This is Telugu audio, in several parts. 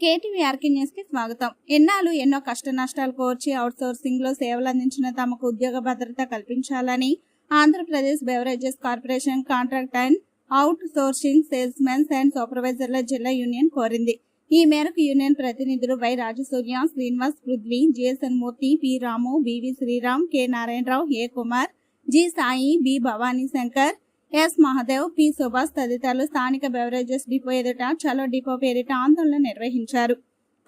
కేటీవీఆర్కి న్యూస్ కి స్వాగతం. ఎన్నాళ్ళు ఎన్నో కష్ట నష్టాలు కోర్చి అవుట్ సోర్సింగ్లో సేవలు అందించిన తమకు ఉద్యోగ భద్రత కల్పించాలని Andhra Pradesh beverages corporation contract and outsourcing sales mens and సూపర్వైజర్ల జిల్లా యూనియన్ కోరింది. ఈ మేరకు యూనియన్ ప్రతినిధులు Y Rajasurya Srinivas Prithvi GSN Murthy P Ramu BV Sriram K Narayana Rao A Kumar G Sai B Bhavani Shankar S Mahadev P Subhash తదితరులు స్థానిక బెవరేజెస్ డిపో ఎదుట చలో డిపో పేరిట ఆందోళన నిర్వహించారు.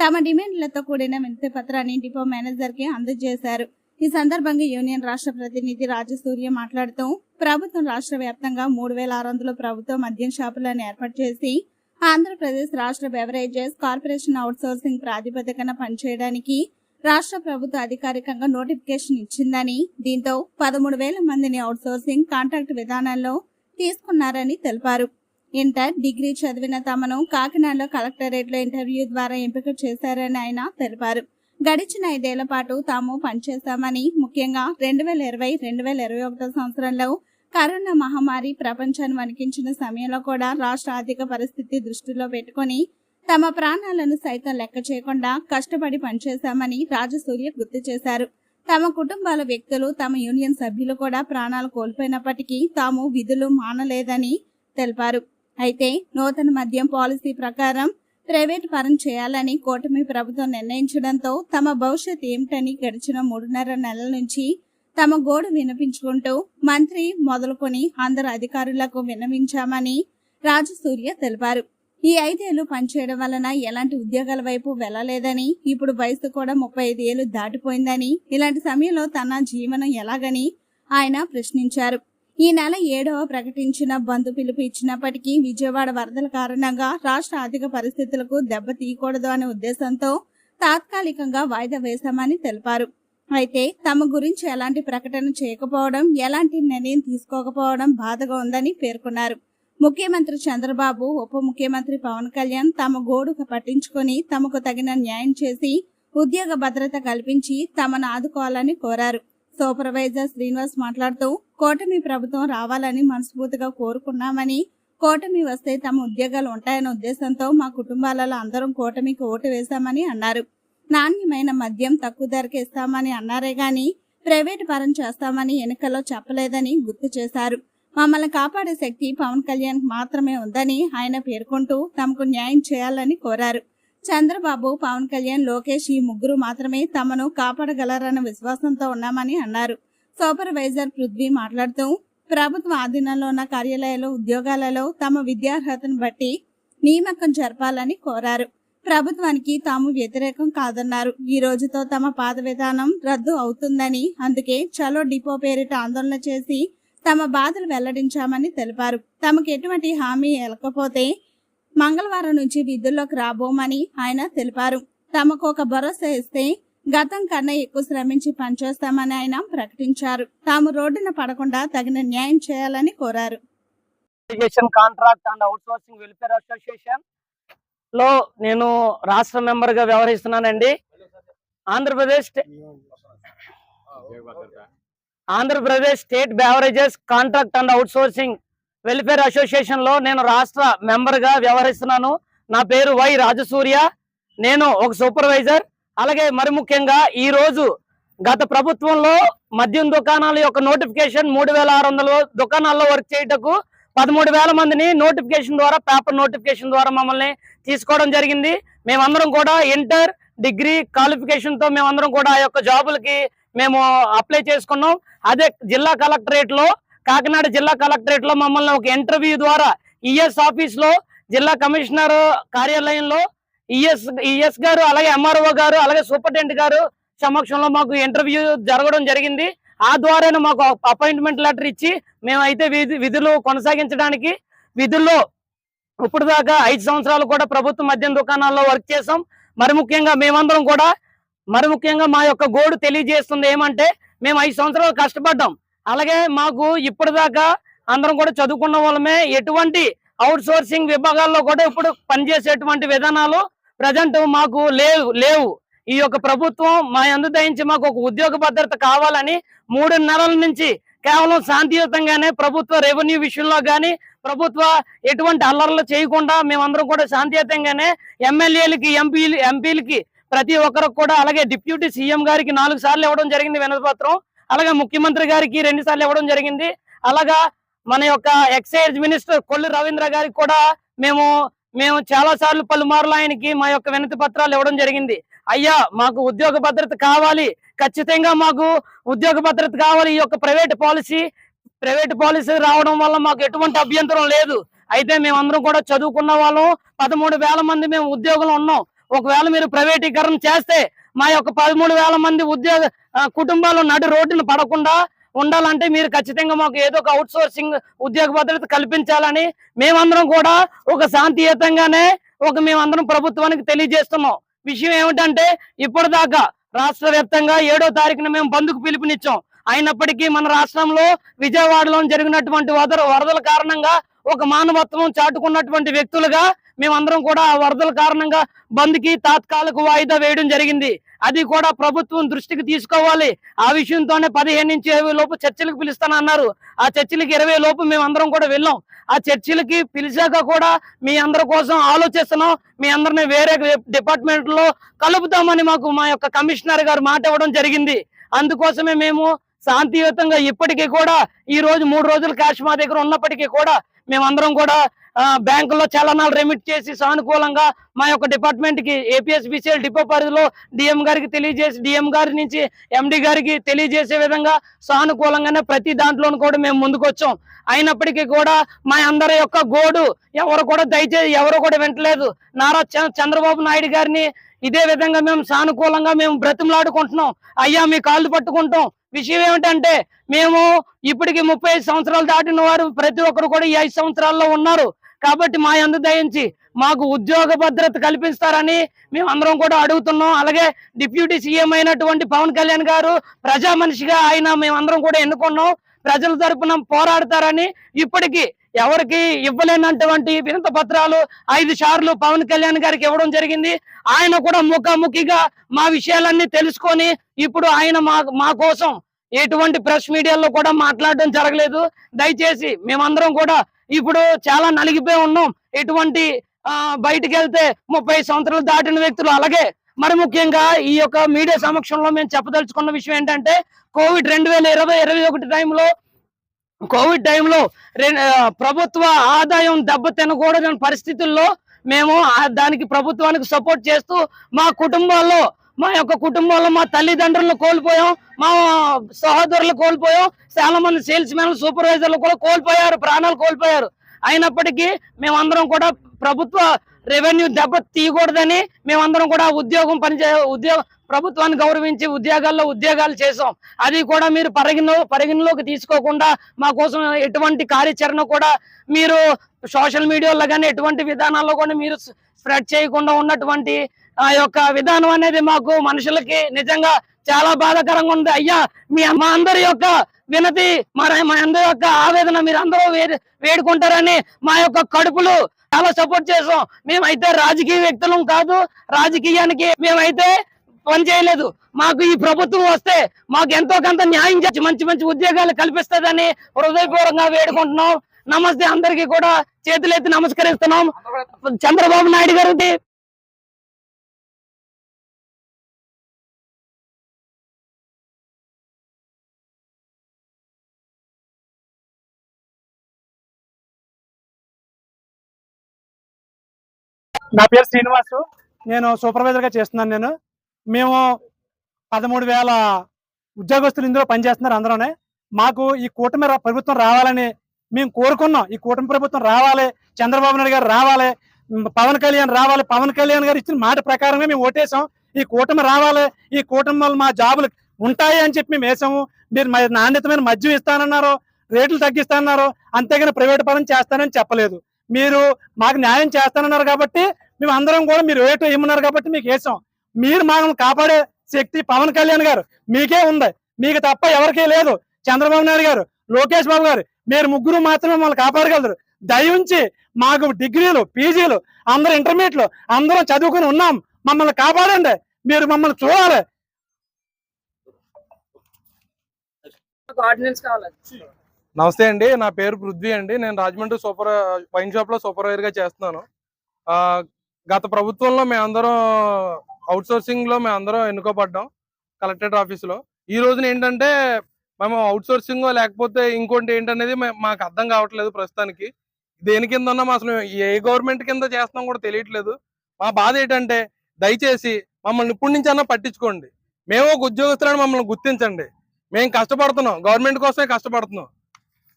తమ డిమాండ్లతో కూడిన వినతి పత్రాన్ని డిపో మేనేజర్కి అందజేశారు. ఈ సందర్భంగా యూనియన్ రాష్ట్ర ప్రతినిధి రాజసూర్య మాట్లాడుతూ ప్రభుత్వం రాష్ట్ర వ్యాప్తంగా మూడు వేల ఆరు వందల ప్రభుత్వ మద్యం షాపులను ఏర్పాటు చేసి ఆంధ్రప్రదేశ్ రాష్ట్ర బెవరేజెస్ కార్పొరేషన్ అవుట్సోర్సింగ్ ప్రాతిపదికన పనిచేయడానికి రాష్ట్ర ప్రభుత్వం అధికారికంగా నోటిఫికేషన్ ఇచ్చిందని దీంతో పదమూడు వేల మందిని అవుట్సోర్సింగ్ కాంట్రాక్ట్ విధానంలో తీసుకున్నారని తెలిపారు. ఇంటర్ డిగ్రీ చదివిన తమను కాకినాడలో కలెక్టరేట్లో ఇంటర్వ్యూ ద్వారా ఎంపిక చేశారని ఆయన తెలిపారు. గడిచిన ఐదేళ్ళ పాటు తాము పనిచేశామని ముఖ్యంగా రెండు వేల ఇరవై రెండు వేల ఇరవై ఒకటో సంవత్సరంలో కరోనా మహమ్మారి ప్రపంచాన్ని వణికించిన సమయంలో కూడా రాష్ట్ర ఆర్థిక పరిస్థితి దృష్టిలో పెట్టుకొని తమ ప్రాణాలను సైతం లెక్క చేయకుండా కష్టపడి పనిచేశామని రాజసూర్య గుర్తు చేశారు. తమ కుటుంబాల వ్యక్తులు తమ యూనియన్ సభ్యులు కూడా ప్రాణాలు కోల్పోయినప్పటికీ తాము విధులు మానలేదని తెలిపారు. అయితే నూతన మద్యం పాలసీ ప్రకారం ప్రైవేట్ పరం చేయాలని కూటమి ప్రభుత్వం నిర్ణయించడంతో తమ భవిష్యత్ ఏమిటని గడిచిన మూడున్నర నెలల నుంచి తమ గోడు వినిపించుకుంటూ మంత్రి మొదలుకొని అందరు అధికారులకు విన్నవించామని రాజసూర్య తెలిపారు. ఈ ఐదేళ్ళు పనిచేయడం వలన ఎలాంటి ఉద్యోగాల వైపు వెళ్ళలేదని ఇప్పుడు వయసు కూడా ముప్పై ఐదు ఏళ్ళు దాటిపోయిందని ఇలాంటి సమయంలో తన జీవనం ఎలాగని ఆయన ప్రశ్నించారు. ఈ నెల ఏడవ ప్రకటించిన బంధు పిలుపు ఇచ్చినప్పటికీ విజయవాడ వరదల కారణంగా రాష్ట్ర ఆర్థిక పరిస్థితులకు దెబ్బ తీయకూడదు అనే ఉద్దేశంతో తాత్కాలికంగా వాయిదా వేశామని తెలిపారు. అయితే తమ గురించి ఎలాంటి ప్రకటన చేయకపోవడం ఎలాంటి నిర్ణయం తీసుకోకపోవడం బాధగా ఉందని పేర్కొన్నారు. ముఖ్యమంత్రి చంద్రబాబు ఉప ముఖ్యమంత్రి పవన్ కళ్యాణ్ తమ గోడుకు పట్టించుకొని తమకు తగిన న్యాయం చేసి ఉద్యోగ భద్రత కల్పించి తమను ఆదుకోవాలని కోరారు. సూపర్వైజర్ శ్రీనివాస్ మాట్లాడుతూ కూటమి ప్రభుత్వం రావాలని మనస్ఫూర్తిగా కోరుకున్నామని కూటమి వస్తే తమ ఉద్యోగాలు ఉంటాయన్న ఉద్దేశంతో మా కుటుంబాలలో అందరం కూటమికి ఓటు వేశామని అన్నారు. నాణ్యమైన మద్యం తక్కువ ధరకే ఇస్తామని అన్నారే గాని ప్రైవేట్ పరం చేస్తామని ఎన్నికల్లో చెప్పలేదని గుర్తు చేశారు. మమ్మల్ని కాపాడే శక్తి పవన్ కళ్యాణ్ మాత్రమే ఉందని ఆయన పేర్కొంటూ తమకు న్యాయం చేయాలని కోరారు. చంద్రబాబు పవన్ కళ్యాణ్ లోకేష్ ఈ ముగ్గురు మాత్రమే తమను కాపాడగలరన్న విశ్వాసంతో ఉన్నామని అన్నారు. సూపర్వైజర్ పృథ్వీ మాట్లాడుతూ ప్రభుత్వ ఆధీనంలో ఉన్న కార్యాలయాలు ఉద్యోగాలలో తమ విద్యార్హతను బట్టి నియామకం జరపాలని కోరారు. ప్రభుత్వానికి తాము వ్యతిరేకం కాదన్నారు. ఈ రోజుతో తమ పాత విధానం రద్దు అవుతుందని అందుకే చలో డిపో పేరిట ఆందోళన చేసి తమ బాధలు వెల్లడించామని తెలిపారు. తమకు ఎటువంటి హామీ ఎలకపోతే మంగళవారం నుంచి విధుల్లోకి రాబోమని ఆయన తెలిపారు. తమకు ఒక భరోసా ఇస్తే గతం కన్నా ఎక్కువ శ్రమించి పనిచేస్తామని ఆయన ప్రకటించారు. తాము రోడ్డున పడకుండా తగిన న్యాయం చేయాలని కోరారు. Contract and outsourcing welfare అసోసియేషన్లో నేను రాష్ట్ర మెంబర్గా వ్యవహరిస్తున్నానండి. Andhra Pradesh stay- Andhra Pradesh state beverages contract and outsourcing welfare అసోసియేషన్లో నేను రాష్ట్ర మెంబర్గా వ్యవహరిస్తున్నాను. నా పేరు వై రాజసూర్య. నేను ఒక సూపర్వైజర్. అలాగే మరి ముఖ్యంగా ఈ రోజు గత ప్రభుత్వంలో మద్యం దుకాణాల యొక్క నోటిఫికేషన్ మూడు వేల ఆరు వందల దుకాణాల్లో వర్క్ చేయటకు పదమూడు వేల మందిని నోటిఫికేషన్ ద్వారా పేపర్ నోటిఫికేషన్ ద్వారా మమ్మల్ని తీసుకోవడం జరిగింది. మేమందరం కూడా ఇంటర్ డిగ్రీ క్వాలిఫికేషన్తో మేమందరం కూడా ఆ యొక్క జాబులకి మేము అప్లై చేసుకున్నాం. అదే జిల్లా కలెక్టరేట్లో కాకినాడ జిల్లా కలెక్టరేట్లో మమ్మల్ని ఒక ఇంటర్వ్యూ ద్వారా ఈఎస్ ఆఫీస్లో జిల్లా కమిషనర్ కార్యాలయంలో ఈఎస్ ఈఎస్ గారు అలాగే ఎంఆర్ఓ గారు అలాగే సూపరింటెండెంట్ గారు సమక్షంలో మాకు ఇంటర్వ్యూ జరగడం జరిగింది. ఆ ద్వారానే మాకు అపాయింట్మెంట్ లెటర్ ఇచ్చి మేమైతే విధి విధులు కొనసాగించడానికి విధుల్లో ఇప్పుడు దాకా ఐదు సంవత్సరాలు కూడా ప్రభుత్వ మద్యం దుకాణాల్లో వర్క్ చేసాం మరి ముఖ్యంగా మేమందరం కూడా మరి ముఖ్యంగా మా యొక్క గోడు తెలియజేస్తుంది ఏమంటే మేము ఐదు సంవత్సరాలు కష్టపడ్డాం. అలాగే మాకు ఇప్పటిదాకా అందరం కూడా చదువుకున్న వాళ్ళమే ఎటువంటి అవుట్ సోర్సింగ్ విభాగాల్లో కూడా ఇప్పుడు పనిచేసేటువంటి విధానాలు ప్రజెంట్ మాకు లేవు లేవు. ఈ యొక్క ప్రభుత్వం మా ఎందు దయించి మాకు ఒక ఉద్యోగ భద్రత కావాలని మూడు నెలల నుంచి కేవలం శాంతియుతంగానే ప్రభుత్వ రెవెన్యూ విషయంలో కానీ ప్రభుత్వ ఎటువంటి అల్లర్లు చేయకుండా మేమందరం కూడా శాంతియుతంగానే ఎమ్మెల్యేలకి ఎంపీలు ఎంపీలకి ప్రతి ఒక్కరికి కూడా అలాగే డిప్యూటీ సీఎం గారికి నాలుగు సార్లు ఇవ్వడం జరిగింది వినతి పత్రం అలాగే ముఖ్యమంత్రి గారికి రెండు సార్లు ఇవ్వడం జరిగింది. అలాగా మన యొక్క ఎక్సైజ్ మినిస్టర్ కొల్లు రవీంద్ర గారికి కూడా మేము మేము చాలా సార్లు పలుమార్లు ఆయనకి మా యొక్క వినతి పత్రాలు ఇవ్వడం జరిగింది. అయ్యా మాకు ఉద్యోగ భద్రత కావాలి. ఖచ్చితంగా మాకు ఉద్యోగ భద్రత కావాలి. ఈ యొక్క ప్రైవేట్ పాలసీ ప్రైవేట్ పాలసీ రావడం వల్ల మాకు ఎటువంటి అభ్యంతరం లేదు. అయితే మేమందరం కూడా చదువుకున్న వాళ్ళం. పదమూడు వేల మంది మేము ఉద్యోగులు ఉన్నాం. ఒకవేళ మీరు ప్రైవేటీకరణ చేస్తే మా యొక్క పదమూడు వేల మంది ఉద్యోగ కుటుంబాలు నడు రోడ్డును పడకుండా ఉండాలంటే మీరు ఖచ్చితంగా మాకు ఏదో ఒక అవుట్ సోర్సింగ్ ఉద్యోగ భద్రత కల్పించాలని మేమందరం కూడా ఒక శాంతియుతంగానే ఒక మేమందరం ప్రభుత్వానికి తెలియజేస్తున్నాం. విషయం ఏమిటంటే ఇప్పటిదాకా రాష్ట్ర వ్యాప్తంగా ఏడో తారీఖున మేము బంధుకు పిలుపునిచ్చాం. అయినప్పటికీ మన రాష్ట్రంలో విజయవాడలో జరిగినటువంటి వరదల కారణంగా ఒక మానవత్వం చాటుకున్నటువంటి వ్యక్తులుగా మేమందరం కూడా ఆ వరదల కారణంగా బంద్కి తాత్కాలిక వాయిదా వేయడం జరిగింది. అది కూడా ప్రభుత్వం దృష్టికి తీసుకోవాలి. ఆ విషయంతోనే పదిహేను నుంచి ఇరవై లోపు చర్చలకు పిలుస్తానన్నారు. ఆ చర్చలకు ఇరవై లోపు మేము అందరం కూడా వెళ్ళాం. ఆ చర్చలకి పిలిచాక కూడా మీ అందరి కోసం ఆలోచిస్తున్నాం. మీ అందరిని వేరే డిపార్ట్మెంట్లో కలుపుతామని మాకు మా యొక్క కమిషనర్ గారు మాట ఇవ్వడం జరిగింది. అందుకోసమే మేము శాంతియుతంగా ఇప్పటికీ కూడా ఈ రోజు మూడు రోజులు క్యాష్ మా దగ్గర ఉన్నప్పటికీ కూడా మేమందరం కూడా బ్యాంకుల్లో చలనాలు రెమిట్ చేసి సానుకూలంగా మా యొక్క డిపార్ట్మెంట్కి ఏపీఎస్బిసిఎల్ డిపో పరిధిలో డిఎం గారికి తెలియజేసి డిఎం గారి నుంచి ఎండి గారికి తెలియజేసే విధంగా సానుకూలంగానే ప్రతి దాంట్లోనూ కూడా మేము ముందుకు వచ్చాం అయినప్పటికీ కూడా మా అందరి యొక్క గోడు ఎవరు కూడా దయచేసి ఎవరు కూడా వింటలేదు. నారా చంద్రబాబు నాయుడు గారిని ఇదే విధంగా మేము సానుకూలంగా మేము బ్రతిమలాడుకుంటున్నాం. అయ్యా మీ కాళ్ళు పట్టుకుంటాం. విషయం ఏమిటంటే మేము ఇప్పటికి ముప్పై ఐదు సంవత్సరాలు దాటిన వారు ప్రతి ఒక్కరు కూడా ఈ ఐదు సంవత్సరాల్లో ఉన్నారు. కాబట్టి మా ఎందు దయించి మాకు ఉద్యోగ భద్రత కల్పిస్తారని మేము అందరం కూడా అడుగుతున్నాం. అలాగే డిప్యూటీ సీఎం అయినటువంటి పవన్ కళ్యాణ్ గారు ప్రజా మనిషిగా ఆయన మేమందరం కూడా ఎన్నుకున్నాం. ప్రజల తరపున పోరాడతారని ఇప్పటికీ ఎవరికి ఇవ్వలేనటువంటి వినత పత్రాలు ఐదు సార్లు పవన్ కళ్యాణ్ గారికి ఇవ్వడం జరిగింది. ఆయన కూడా ముఖాముఖిగా మా విషయాలన్నీ తెలుసుకొని ఇప్పుడు ఆయన మా మా కోసం ఎటువంటి ప్రెస్ మీడియాలో కూడా మాట్లాడడం జరగలేదు. దయచేసి మేమందరం కూడా ఇప్పుడు చాలా నలిగిపోయి ఉన్నాం. ఎటువంటి బయటికి వెళ్తే ముప్పై సంవత్సరాలు దాటిన వ్యక్తులు అలాగే. మరి ముఖ్యంగా ఈ యొక్క మీడియా సమక్షంలో మేము చెప్పదలుచుకున్న విషయం ఏంటంటే కోవిడ్ రెండు వేల ఇరవై ఇరవై ఒకటి టైంలో కోవిడ్ టైంలో ప్రభుత్వ ఆదాయం దెబ్బ తినకూడదని పరిస్థితుల్లో మేము దానికి ప్రభుత్వానికి సపోర్ట్ చేస్తూ మా కుటుంబాల్లో మా యొక్క కుటుంబంలో మా తల్లిదండ్రులను కోల్పోయాం మా సహోదరులు కోల్పోయాం చాలా మంది సేల్స్ మెన్ సూపర్వైజర్లు కూడా కోల్పోయారు ప్రాణాలు కోల్పోయారు. అయినప్పటికీ మేమందరం కూడా ప్రభుత్వ రెవెన్యూ దెబ్బ తీయకూడదని మేమందరం కూడా ఉద్యోగం పనిచే ఉద్యోగ ప్రభుత్వాన్ని గౌరవించి ఉద్యోగాల్లో ఉద్యోగాలు చేసాం అది కూడా మీరు పరిగణ పరిగణలోకి తీసుకోకుండా మా కోసం ఎటువంటి కార్యాచరణ కూడా మీరు సోషల్ మీడియాలో కానీ ఎటువంటి విధానాల్లో కూడా మీరు స్ప్రెడ్ చేయకుండా ఉన్నటువంటి ఆ యొక్క విధానం అనేది మాకు మనుషులకి నిజంగా చాలా బాధాకరంగా ఉంది. అయ్యా మీ మా అందరి యొక్క వినతి మరి మా అందరి యొక్క ఆవేదన మీరు అందరూ వేడుకుంటారని మా యొక్క కడుపులు చాలా సపోర్ట్ చేసాం మేమైతే రాజకీయ వ్యక్తులం కాదు రాజకీయానికి మేమైతే పని చేయలేదు. మాకు ఈ ప్రభుత్వం వస్తే మాకు ఎంతో కొంత న్యాయం చేసి మంచి మంచి ఉద్యోగాలు కల్పిస్తుందని హృదయపూర్వకంగా వేడుకుంటున్నాం. నమస్తే అందరికి కూడా చేతులెత్తి నమస్కరిస్తున్నాం. చంద్రబాబు నాయుడు గారికి. నా పేరు శ్రీనివాసు. నేను సూపర్వైజర్గా చేస్తున్నాను నేను. మేము పదమూడు వేల ఉద్యోగస్తులు ఇందులో పనిచేస్తున్నారు అందరూనే. మాకు ఈ కూటమి ప్రభుత్వం రావాలని మేము కోరుకున్నాం. ఈ కూటమి ప్రభుత్వం రావాలి చంద్రబాబు నాయుడు గారు రావాలి పవన్ కళ్యాణ్ రావాలి పవన్ కళ్యాణ్ గారు ఇచ్చిన మాట ప్రకారమే మేము ఓటేసాం ఈ కూటమి రావాలి ఈ కూటమి వల్ల మా జాబులు ఉంటాయి అని చెప్పి మేము వేసాము మీరు మ- నాణ్యతమైన మద్యం ఇస్తానన్నారు రేట్లు తగ్గిస్తానన్నారు అంతేగాని ప్రైవేట్ పరం చేస్తానని చెప్పలేదు. మీరు మాకు న్యాయం చేస్తానన్నారు కాబట్టి మేము అందరం కూడా మీరు రేటు ఇమ్మన్నారు కాబట్టి మీకు వేసాం మీరు మనం కాపాడే శక్తి పవన్ కళ్యాణ్ గారు మీకే ఉంది. మీకు తప్ప ఎవరికీ లేదు. చంద్రబాబు నాయుడు గారు లోకేష్ బాబు గారు మీరు ముగ్గురు మాత్రమే మమ్మల్ని కాపాడగలరు. దయించి మాకు డిగ్రీలు పీజీలు అందరూ ఇంటర్మీడియట్లు అందరం చదువుకుని ఉన్నాం. మమ్మల్ని కాపాడండి. మీరు మమ్మల్ని చూడాలి. నమస్తే అండి. నా పేరు పృథ్వీ అండి. నేను రాజమండ్రి సూపర్ వైన్ షాప్లో సూపర్వైజర్గా చేస్తున్నాను. ఆ, గత ప్రభుత్వంలో మేమందరం అవుట్ సోర్సింగ్లో మేమందరం ఎన్నుకోబడ్డాం కలెక్టరేట్ ఆఫీస్లో ఈ రోజున ఏంటంటే మేము అవుట్ సోర్సింగ్ లేకపోతే ఇంకోటి ఏంటనేది మాకు అర్థం కావట్లేదు ప్రస్తుతానికి. దేని కింద ఉన్నాం అసలు ఏ గవర్నమెంట్ కింద చేస్తున్నాం కూడా తెలియట్లేదు. మా బాధ ఏంటంటే దయచేసి మమ్మల్ని ఇప్పటి నుంచి అన్నా పట్టించుకోండి. మేము ఒక ఉద్యోగస్తులను మమ్మల్ని గుర్తించండి. మేము కష్టపడుతున్నాం. గవర్నమెంట్ కోసమే కష్టపడుతున్నాం.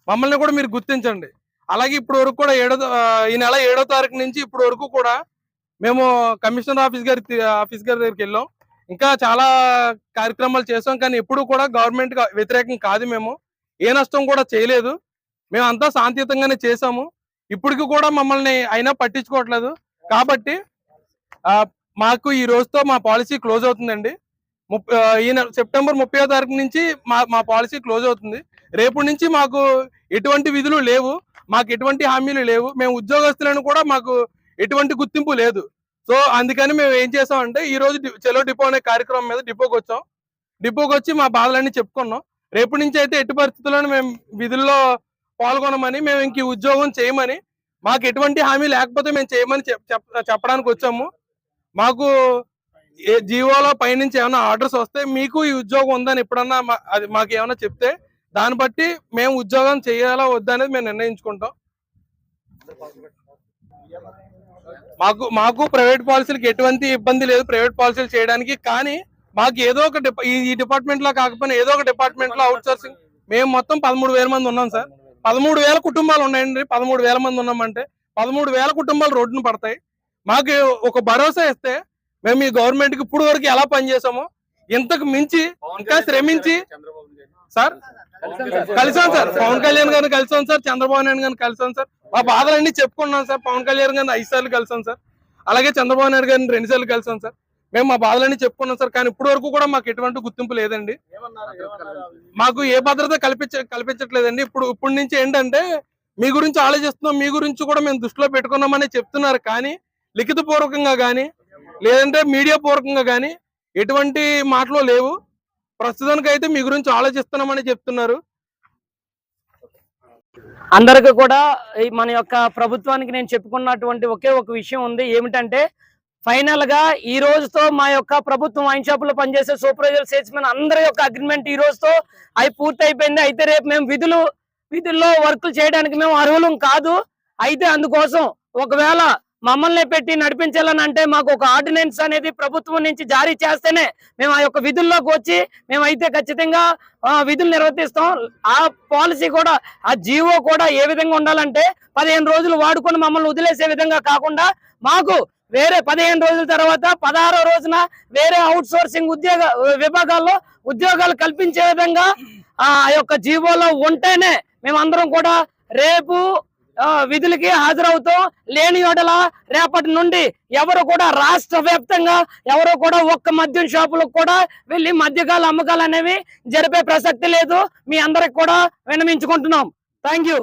మమ్మల్ని కూడా మీరు గుర్తించండి. అలాగే ఇప్పుడు వరకు కూడా ఏడో ఈ నెల ఏడో తారీఖు నుంచి ఇప్పుడు వరకు కూడా మేము కమిషనర్ ఆఫీస్ గారి ఆఫీస్ గారి దగ్గరికి వెళ్ళాం. ఇంకా చాలా కార్యక్రమాలు చేసాం కానీ ఎప్పుడు కూడా గవర్నమెంట్ వ్యతిరేకం కాదు మేము. ఏ నష్టం కూడా చేయలేదు. మేము అంతా శాంతియుతంగానే చేసాము. ఇప్పటికి కూడా మమ్మల్ని అయినా పట్టించుకోవట్లేదు. కాబట్టి మాకు ఈ రోజుతో మా పాలసీ క్లోజ్ అవుతుందండి. ముప్పై ఈ సెప్టెంబర్ ముప్పై తారీఖు నుంచి మా మా పాలసీ క్లోజ్ అవుతుంది. రేపు నుంచి మాకు ఎటువంటి విధులు లేవు. మాకు ఎటువంటి హామీలు లేవు. మేము ఉద్యోగస్తులను కూడా మాకు ఎటువంటి గుర్తింపు లేదు. సో అందుకని మేము ఏం చేసామంటే ఈ రోజు చెలో డిపో అనే కార్యక్రమం మీద డిపోకి వచ్చాం. డిపోకి వచ్చి మా బాధలన్నీ చెప్పుకున్నాం. రేపు నుంచి అయితే ఎట్టి పరిస్థితుల్లోనూ మేము విధుల్లో పాల్గొనమని మేము ఇంక ఉద్యోగం చేయమని మాకు ఎటువంటి హామీ లేకపోతే మేము చేయమని చెప్- చెప్పడానికి వచ్చాము. మాకు ఏ జీవోలో పైనుంచి ఏమైనా ఆర్డర్స్ వస్తే మీకు ఈ ఉద్యోగం ఉందని ఎప్పుడన్నా మా- అది మాకు ఏమైనా చెప్తే దాన్ని బట్టి మేము ఉద్యోగం చేయాలా వద్దా అనేది మేము నిర్ణయించుకుంటాం. మాకు మాకు ప్రైవేట్ పాలసీలకు ఎటువంటి ఇబ్బంది లేదు. ప్రైవేట్ పాలసీలు చేయడానికి కానీ మాకు ఏదో ఒక ఈ డిపార్ట్మెంట్లో కాకపోయినా ఏదో ఒక డిపార్ట్మెంట్లో అవుట్ సోర్సింగ్ మేము మొత్తం పదమూడు వేల మంది ఉన్నాం సార్. పదమూడు వేల కుటుంబాలు ఉన్నాయండి. పదమూడు వేల మంది ఉన్నామంటే పదమూడు వేల కుటుంబాలు రోడ్డున పడతాయి. మాకు ఒక భరోసా ఇస్తే మేము ఈ గవర్నమెంట్కి ఇప్పుడు వరకు ఎలా పనిచేసామో ఇంతకు మించి ఇంకా శ్రమించి సార్? కలిసాం సార్. పవన్ కళ్యాణ్ గారిని కలిసాం సార్ చంద్రబాబు నాయుడు గారిని కలిసాం సార్. మా బాధలన్నీ చెప్పుకున్నాం సార్. పవన్ కళ్యాణ్ గారిని ఐదు సార్లు కలిసాం సార్. అలాగే చంద్రబాబు నాయుడు గారిని రెండు సార్లు కలిసాం సార్. మేము మా బాధలన్నీ చెప్పుకున్నాం సార్. కానీ ఇప్పటి వరకు కూడా మాకు ఎటువంటి గుర్తింపు లేదండి. మాకు ఏ భద్రత కల్పించ కల్పించట్లేదండి. ఇప్పుడు ఇప్పటి నుంచి ఏంటంటే మీ గురించి ఆలోచిస్తున్నాం మీ గురించి కూడా మేము దృష్టిలో పెట్టుకున్నామని చెప్తున్నారు. కానీ లిఖిత పూర్వకంగా కానీ లేదంటే మీడియా పూర్వకంగా కానీ ఎటువంటి మాటలు లేవు. ప్రస్తుతానికి అయితే మీ గురించి ఆలోచిస్తున్నామని చెప్తున్నారు. అందరికి కూడా మన యొక్క ప్రభుత్వానికి నేను చెప్పుకున్నటువంటి ఒకే ఒక విషయం ఉంది. ఏమిటంటే ఫైనల్గా ఈ రోజుతో మా యొక్క ప్రభుత్వం వైన్ షాప్లో పనిచేసే సూపర్వైజర్ సేల్స్మెన్ అందరి యొక్క అగ్రిమెంట్ ఈ రోజుతో అవి పూర్తి అయిపోయింది అయితే రేపు మేము విధులు విధుల్లో వర్కులు చేయడానికి మేము అర్హులం కాదు. అయితే అందుకోసం ఒకవేళ మమ్మల్ని పెట్టి నడిపించాలని అంటే మాకు ఒక ఆర్డినెన్స్ అనేది ప్రభుత్వం నుంచి జారీ చేస్తేనే మేము ఆ యొక్క విధుల్లోకి వచ్చి మేమైతే ఖచ్చితంగా విధులు నిర్వర్తిస్తాం. ఆ పాలసీ కూడా ఆ జీవో కూడా ఏ విధంగా ఉండాలంటే పదిహేను రోజులు వాడుకొని మమ్మల్ని వదిలేసే విధంగా కాకుండా మాకు వేరే పదిహేను రోజుల తర్వాత పదహారో రోజున వేరే అవుట్ సోర్సింగ్ ఉద్యోగ విభాగాల్లో ఉద్యోగాలు కల్పించే విధంగా ఆ యొక్క జీవోలో ఉంటేనే మేమందరం కూడా రేపు విధులకి హాజరవుతూ లేని యోడల రేపటి నుండి ఎవరు కూడా రాష్ట్ర వ్యాప్తంగా ఎవరు కూడా ఒక్క మద్యం షాపులకు కూడా వెళ్ళి మద్యకాల అమ్మకాలు అనేవి జరిపే ప్రసక్తి లేదు. మీ అందరికి కూడా విన్నమించుకుంటున్నాం థ్యాంక్ యూ